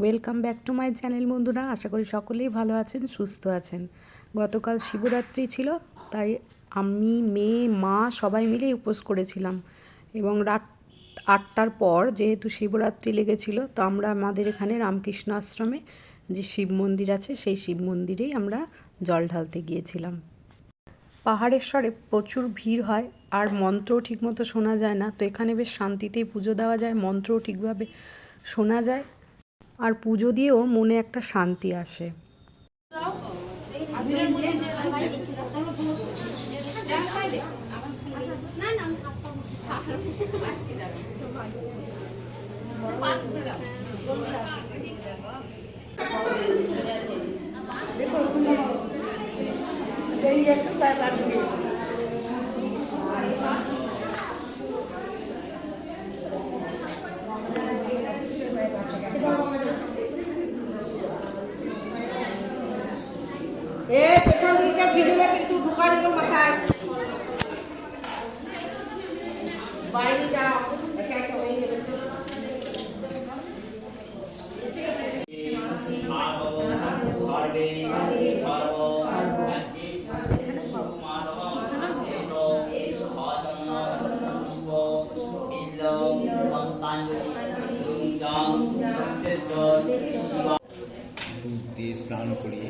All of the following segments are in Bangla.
Welcome back to my channel বন্ধুরা। আশা করি সকলেই ভালো আছেন, সুস্থ আছেন। গতকাল শিবরাত্রি ছিল, তাই আমি, মেয়ে, মা সবাই মিলেই উপোস করেছিলাম। এবং রাত আটটার পর যেহেতু শিবরাত্রি লেগেছিল, তো আমরা আমাদের এখানে রামকৃষ্ণ আশ্রমে যে শিব মন্দির আছে, সেই শিব মন্দিরেই আমরা জল ঢালতে গিয়েছিলাম। পাহাড়ের স্বরে প্রচুর ভিড় হয়, আর মন্ত্রও ঠিকমতো শোনা যায় না। তো এখানে বেশ শান্তিতেই পুজো দেওয়া যায়, মন্ত্রও ঠিকভাবে শোনা যায়। আর পুজো দিয়েও মনে একটা শান্তি আসে। এ পুষ্প বিল্ল পদ্মাঞ্জলি গুঞ্জং সত্যেশ্বর শিবা দুধ দিয়ে স্নান করিয়ে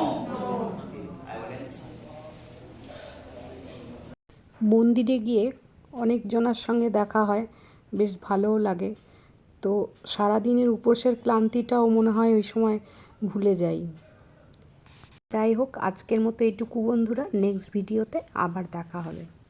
মন্দিরে গিয়ে অনেকজনার সঙ্গে দেখা হয়, বেশ ভালোও লাগে। তো সারাদিনের উপোসের ক্লান্তিটাও মনে হয় ওই সময় ভুলে যাই। যাই হোক, আজকের মতো এইটুকু বন্ধুরা। নেক্সট ভিডিওতে আবার দেখা হবে।